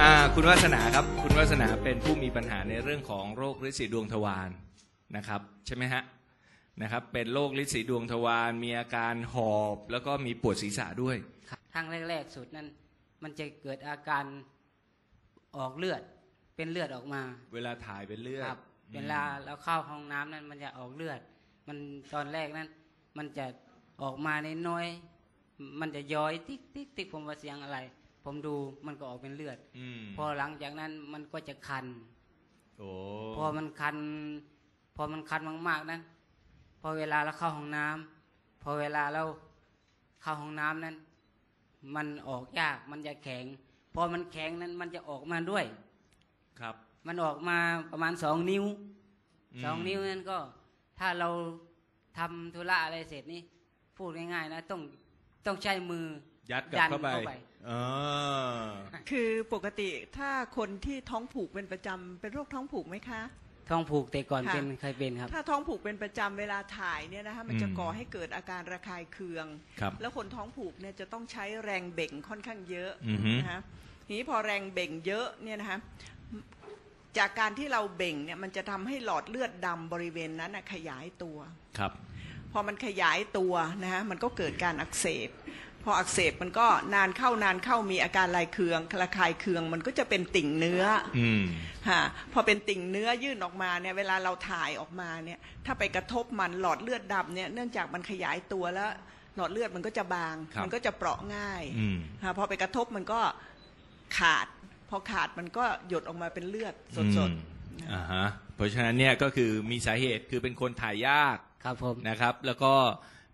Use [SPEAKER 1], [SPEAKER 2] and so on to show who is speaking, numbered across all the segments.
[SPEAKER 1] อ่าคุณวาสนาครับ คุณวาสนาเป็นผู้มีปัญหาในเรื่องของโรคฤทธิ์สีดวงทวารนะครับ ใช่ไหมฮะนะครับ เป็นโรคฤทธิ์สีดวงทวารมีอาการหอบ แล้วก็มีปวดศีรษะด้วย
[SPEAKER 2] ครั้งแรก ๆ สุดนั้น มันจะเกิดอาการออกเลือดเป็นเลือดออกมา
[SPEAKER 1] เวลาถ่ายเป็นเลือด
[SPEAKER 2] ครับเวลาเราเข้าห้องน้ำนั้นมันจะออกเลือด มันตอนแรกนั้น มันจะออกมาในน้อยๆมันจะย้อยติ๊กติ๊กติ๊กผมว่าเสียงอะไร ผมดูมันก็ออกเป็นเลือด
[SPEAKER 1] อืม
[SPEAKER 2] พอหลังจากนั้นมันก็จะคัน
[SPEAKER 1] โอ้
[SPEAKER 2] พอมันคัน พอมันคันมากๆนั้นพอเวลาเราเข้าห้องน้ำพอเวลาเราเข้าห้องน้ำนั้น มันออกยากมันจะแข็ง พอมันแข็งนั้นมันจะออกมาด้วย
[SPEAKER 1] ครับ
[SPEAKER 2] มันออกมาประมาณสองนิ้ว
[SPEAKER 1] อืม
[SPEAKER 2] สองนิ้วนั้นก็ ถ้าเราทำธุระอะไรเสร็จนี่พูดง่ายๆนะต้องต้องใช้มือ
[SPEAKER 1] ยัดกลับ
[SPEAKER 2] ยัน
[SPEAKER 1] เข้าไป
[SPEAKER 2] เข้าไป
[SPEAKER 1] อ๋อ
[SPEAKER 3] คือปกติถ้าคนที่ท้องผูกเป็นประจำเป็นโรคท้องผูกไหมคะ
[SPEAKER 2] ท้องผูกแต่ก่อน
[SPEAKER 3] ค่ะ
[SPEAKER 2] เป็นเคยเป็นครับ
[SPEAKER 3] ถ้าท้องผูกเป็นประจำเวลาถ่ายเนี่ยนะคะมันจะก่อให้เกิดอาการระคายเคือง
[SPEAKER 1] ครับ
[SPEAKER 3] แล้วคนท้องผูกเนี่ยจะต้องใช้แรงเบ่งค่อนข้างเยอะ
[SPEAKER 1] อือฮึ
[SPEAKER 3] นะคะทีนี้พอแรงเบ่งเยอะเนี่ยนะคะจากการที่เราเบ่งเนี่ยมันจะทำให้หลอดเลือดดำบริเวณนั้นน่ะขยายตัว
[SPEAKER 1] ครับ
[SPEAKER 3] พอมันขยายตัวนะฮะมันก็เกิดการอักเสบ พออักเสบมันก็นานเข้านานเข้ามีอาการลายเคืองระคายเคืองมันก็จะเป็นติ่งเนื้อ
[SPEAKER 1] อืม
[SPEAKER 3] ฮะพอเป็นติ่งเนื้อยื่นออกมาเนี่ยเวลาเราถ่ายออกมาเนี่ย ถ้าไปกระทบมันหลอดเลือดดำเนี่ยเนื่องจากมันขยายตัวแล้วหลอดเลือดมันก็จะบาง
[SPEAKER 1] ครับ
[SPEAKER 3] มันก็จะเปราะง่าย
[SPEAKER 1] อืม
[SPEAKER 3] ฮะพอไปกระทบมันก็ขาด พอขาดมันก็หยดออกมาเป็นเลือดสด
[SPEAKER 1] อืมอ่าฮะเพราะฉะนั้นเนี่ยก็คือมีสาเหตุคือเป็นคนถ่ายยาก
[SPEAKER 2] ครับผม
[SPEAKER 1] นะครับ แล้วก็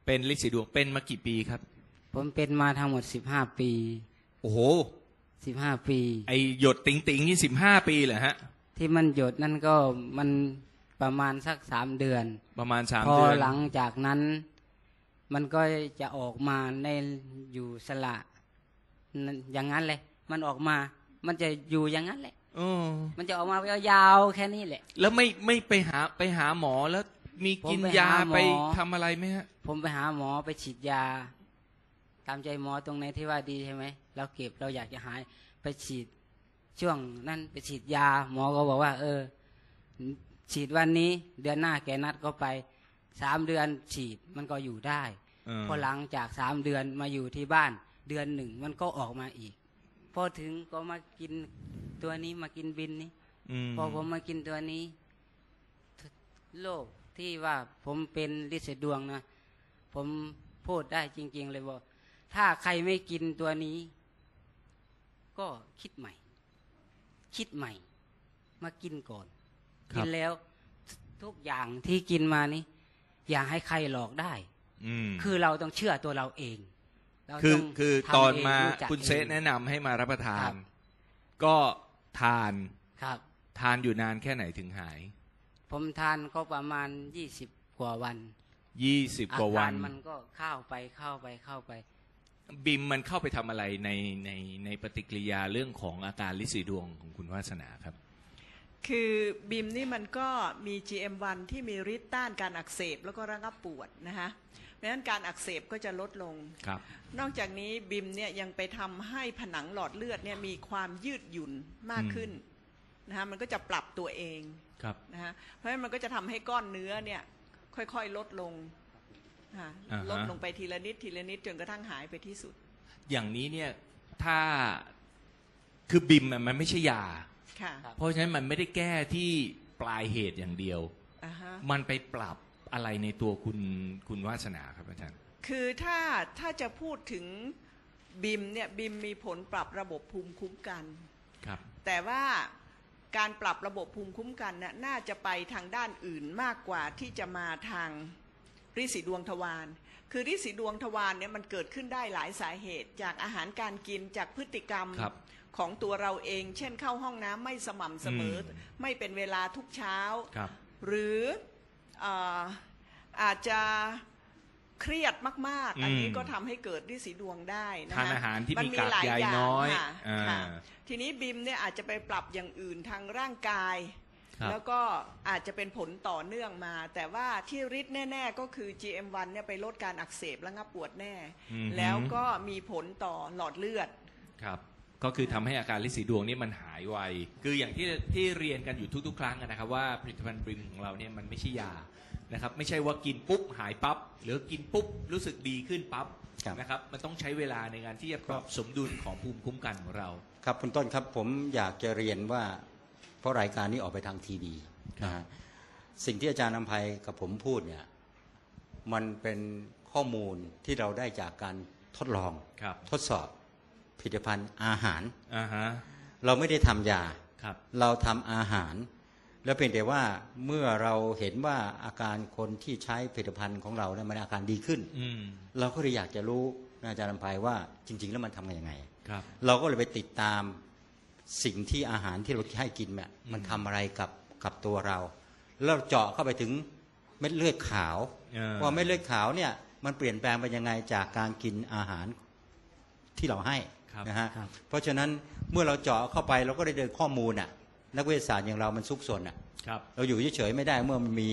[SPEAKER 1] เป็นลินสีดวงเป็นมากี่ปีครับ
[SPEAKER 2] ผมเป็นมาทั้งหมดสิบห้าปี
[SPEAKER 1] โอ้โห
[SPEAKER 2] สิบห้าปี
[SPEAKER 1] ไอหยดติงติงๆนี่สิบห้าปีเหรอฮะ
[SPEAKER 2] ที่มันหยดนั่นก็มันประมาณสักสามเดือน
[SPEAKER 1] ประมาณสาม
[SPEAKER 2] พอ
[SPEAKER 1] เดือน
[SPEAKER 2] หลังจากนั้น มันก็จะออกมาในอยู่สละนั่นอย่างนั้นเลย มันออกมา มันจะอยู่อย่างนั้นแหละ
[SPEAKER 1] โอ้
[SPEAKER 2] มันจะออกมายาวๆแค่นี้แหละ
[SPEAKER 1] แล้วไม่ไม่ไปหาไปหาหมอแล้วมีกิน
[SPEAKER 2] ผมไป
[SPEAKER 1] ยา
[SPEAKER 2] หาหมอ
[SPEAKER 1] ไปทำอะไรไหมฮะ
[SPEAKER 2] ผมไปหาหมอไปฉีดยา ตามใจหมอตรงไหนที่ว่าดีใช่ไหมเราเก็บเราอยากจะหายไปฉีดช่วงนั้นไปฉีดยา หมอก็บอกว่า เออ ฉีดวันนี้ เดือนหน้าแกนัดก็ไปสามเดือนฉีดมันก็อยู่ได้
[SPEAKER 1] เออ
[SPEAKER 2] พอหลังจากสามเดือนมาอยู่ที่บ้าน เดือนหนึ่งมันก็ออกมาอีก พอถึงก็มากินตัวนี้มากินบินนี้
[SPEAKER 1] ม
[SPEAKER 2] พอผมมากินตัวนี้โรคที่ว่าผมเป็นลิษดวงนะ ผมพูดได้จริง ๆ เลยว่า ถ้าใครไม่กินตัวนี้ ก็คิดใหม่ คิดใหม่ มากินก่อน
[SPEAKER 1] ค
[SPEAKER 2] กิ
[SPEAKER 1] รับ
[SPEAKER 2] นแล้ว ทุกอย่างที่กินมานี้ อย่าให้ใครหลอกได้
[SPEAKER 1] อืม
[SPEAKER 2] คือเราต้องเชื่อตัวเราเองเรา
[SPEAKER 1] คือ
[SPEAKER 2] ต้ง
[SPEAKER 1] คือ
[SPEAKER 2] ทำ
[SPEAKER 1] ตอน
[SPEAKER 2] เง
[SPEAKER 1] มา
[SPEAKER 2] รู้จัก
[SPEAKER 1] คุณเซะ
[SPEAKER 2] อง
[SPEAKER 1] แนะนำให้มารับประทา
[SPEAKER 2] ครั
[SPEAKER 1] น
[SPEAKER 2] บ
[SPEAKER 1] ก็ทาน
[SPEAKER 2] ครับ
[SPEAKER 1] ทานอยู่นานแค่ไหนถึงหาย
[SPEAKER 2] ผมทานก็ประมาณยี่สิบกว่าวัน
[SPEAKER 1] ยี่สิบกว่าวัน
[SPEAKER 2] อรมันก็เข้าไปเข้าไปเข้าไป
[SPEAKER 1] บิมมันเข้าไปทำอะไรในในในปฏิกิริยาเรื่องของอาการลินสีดวงของคุณวาสนาครับ
[SPEAKER 3] คือบิมนี่มันก็มี GM1 ที่มีฤทธิ์ต้านการอักเสบแล้วก็ระงับปวดนะคะเพราะฉะนั้นการอักเสบก็จะลดลง
[SPEAKER 1] ครับ
[SPEAKER 3] นอกจากนี้บิมเนี่ยยังไปทำให้ผนังหลอดเลือดเนี่ยมีความยืดหยุ่นมากขึ้นนะคะมันก็จะปรับตัวเอง
[SPEAKER 1] ครับ
[SPEAKER 3] นะคะเพราะฉะนั้นมันก็จะทำให้ก้อนเนื้อเนี่ยค่อยๆลดลง ค่ะ
[SPEAKER 1] อ่าฮะ
[SPEAKER 3] ลดลงไปทีละนิดทีละนิดจนกระทั่งหายไปที่สุด
[SPEAKER 1] อย่างนี้เนี่ยถ้าคือบิมอะมันไม่ใช่ยา
[SPEAKER 3] ค่ะ
[SPEAKER 2] ครับ
[SPEAKER 1] เพราะฉะนั้นมันไม่ได้แก้ที่ปลายเหตุอย่างเดียว
[SPEAKER 3] อ่าฮะ
[SPEAKER 1] มันไปปรับอะไรในตัวคุณคุณวาสนาครับอาจารย์
[SPEAKER 3] คือถ้าถ้าจะพูดถึงบิมเนี่ยบิมมีผลปรับระบบภูมิคุ้มกัน
[SPEAKER 1] ครับ
[SPEAKER 3] แต่ว่าการปรับระบบภูมิคุ้มกันน่ะน่าจะไปทางด้านอื่นมากกว่าที่จะมาทาง ริสีดวงทวารคือริสีดวงทวารเนี่ยมันเกิดขึ้นได้หลายสาเหตุ จากอาหารการกินจากพฤติกรรม
[SPEAKER 1] ครับ
[SPEAKER 3] ของตัวเราเอง เช่นเข้าห้องน้ำไม่สม่ำเสมออ
[SPEAKER 1] ม
[SPEAKER 3] ไม่เป็นเวลาทุกเช้า
[SPEAKER 1] ครับ
[SPEAKER 3] หรือเอ่ออาจจะเครียดมาก ๆ อันนี้
[SPEAKER 1] อืม
[SPEAKER 3] ก็ทำให้เกิดริสีดวงได้นะ
[SPEAKER 1] ทาน
[SPEAKER 3] คะ
[SPEAKER 1] อาหารที่
[SPEAKER 3] น
[SPEAKER 1] มีกาก
[SPEAKER 3] หล
[SPEAKER 1] ใยา
[SPEAKER 3] ง
[SPEAKER 1] น้อย
[SPEAKER 3] ค่ะ
[SPEAKER 1] อ่า
[SPEAKER 3] ค่ะทีนี้บิมเนี่ยอาจจะไปปรับอย่างอื่นทางร่างกาย
[SPEAKER 1] ครับ
[SPEAKER 3] แล้วก็อาจจะเป็นผลต่อเนื่องมา แต่ว่าที่ฤทธิ์แน่ ๆ ก็คือ GM1 เนี่ยไปลดการอักเสบและงับปวดแน่
[SPEAKER 1] อืม
[SPEAKER 3] แล้วก็มีผลต่อหลอดเลือด
[SPEAKER 1] ครับก็คือทำให้อาการลินสีดวงนี่มันหายไว คืออย่างที่ที่เรียนกันอยู่ทุกๆ ครั้งอะนะครับว่าผลิตภัณฑ์บริมของเราเนี่ยมันไม่ใช่ยานะครับไม่ใช่ว่ากินปุ๊บหายปั๊บหรือกินปุ๊บรู้สึกดีขึ้นปั๊บ
[SPEAKER 4] ครับ
[SPEAKER 1] นะครับมันต้องใช้เวลาในการที่จะปรับสมดุลของภูมิคุ้มกันของเรา
[SPEAKER 4] ครับคุณต้นครับผมอยากจะเรียนว่าเพ ราะรายการนี้ออกไปทางทีวีนะฮะสิ่งที่อาจารย์นำภัยกับผมพูดเนี่ยมันเป็นข้อมูลที่เราได้จากการทดลอง
[SPEAKER 1] ครับ
[SPEAKER 4] ทดสอบผลิตภัณฑ์อาหาร
[SPEAKER 1] อ่าฮะ
[SPEAKER 4] เราไม่ได้ทำยา
[SPEAKER 1] ครับ
[SPEAKER 4] เราทำอาหาร แล้วเพียงแต่ว่าเมื่อเราเห็นว่าอาการคนที่ใช้ผลิตภัณฑ์ของเราเนี่ยมันอาการดีขึ้น
[SPEAKER 1] อืม
[SPEAKER 4] เราก็เลยอยากจะรู้นะอาจารย์นำภัยว่าจริง ๆ แล้วมันทำกันยังไง
[SPEAKER 1] ครับ
[SPEAKER 4] เราก็เลยไปติดตาม สิ่งที่อาหารที่เราให้กินเนี่ยมันทำอะไรกับกับตัวเรา แล้วเราเจาะเข้าไปถึงเม็ดเลือดขาว
[SPEAKER 1] เออ
[SPEAKER 4] ว่าเม็ดเลือดขาวเนี่ยมันเปลี่ยนแปลงไปยังไงจากการกินอาหารที่เราให้
[SPEAKER 1] ครับ
[SPEAKER 4] นะฮะ
[SPEAKER 2] ครับ
[SPEAKER 4] เพราะฉะนั้นเมื่อเราเจาะเข้าไปเราก็ได้เดินข้อมูลน่ะนักวิทยาศาสตร์อย่างเรามันซุกซนอะ
[SPEAKER 1] ครับ
[SPEAKER 4] เราอยู่เฉยๆไม่ได้เมื่อมันมี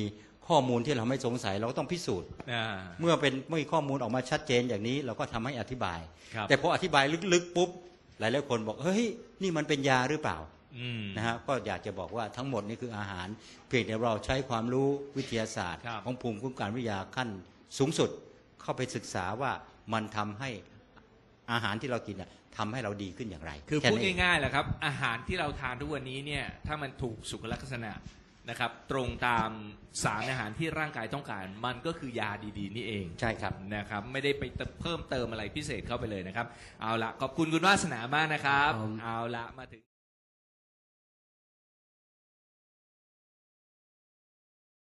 [SPEAKER 4] ข้อมูลที่เราไม่สงสัยเราก็ต้องพิสูจน์
[SPEAKER 1] อ่า
[SPEAKER 4] เมื่อเป็นเมื่อมีข้อมูลออกมาชัดเจนอย่างนี้ เราก็ทำให้อธิบาย
[SPEAKER 1] ครับ
[SPEAKER 4] แต่พออธิบายลึกๆปุ๊บ หลายๆคนบอกเฮ้ยนี่มันเป็นยาหรือเปล่า
[SPEAKER 1] อืม
[SPEAKER 4] นะฮะก็อยากจะบอกว่าทั้งหมดนี่คืออาหาร เพียงแต่เราใช้ความรู้วิทยาศาสตร์
[SPEAKER 1] ครับ
[SPEAKER 4] ของภูมิคุ้มกันวิทยาขั้นสูงสุดเข้าไปศึกษาว่ามันทำให้อาหารที่เรากินน่ะทำให้เราดีขึ้นอย่างไร
[SPEAKER 1] คือ
[SPEAKER 4] แค่
[SPEAKER 1] พูด
[SPEAKER 4] นั้นเอง
[SPEAKER 1] ง่ายๆแหละครับ อาหารที่เราทานทุกวันนี้เนี่ย ถ้ามันถูกสุขลักษณะ นะครับ ตรงตามสารอาหารที่ร่างกายต้องการ มันก็คือยาดีๆ นี่เอง
[SPEAKER 4] ใช่ครับ
[SPEAKER 1] นะครับ ไม่ได้ไปเพิ่มเติมอะไรพิเศษเข้าไปเลยนะครับ เอาละขอบคุณคุณวาสนามากนะครับ
[SPEAKER 2] ครับผม
[SPEAKER 1] เอาละมาถึง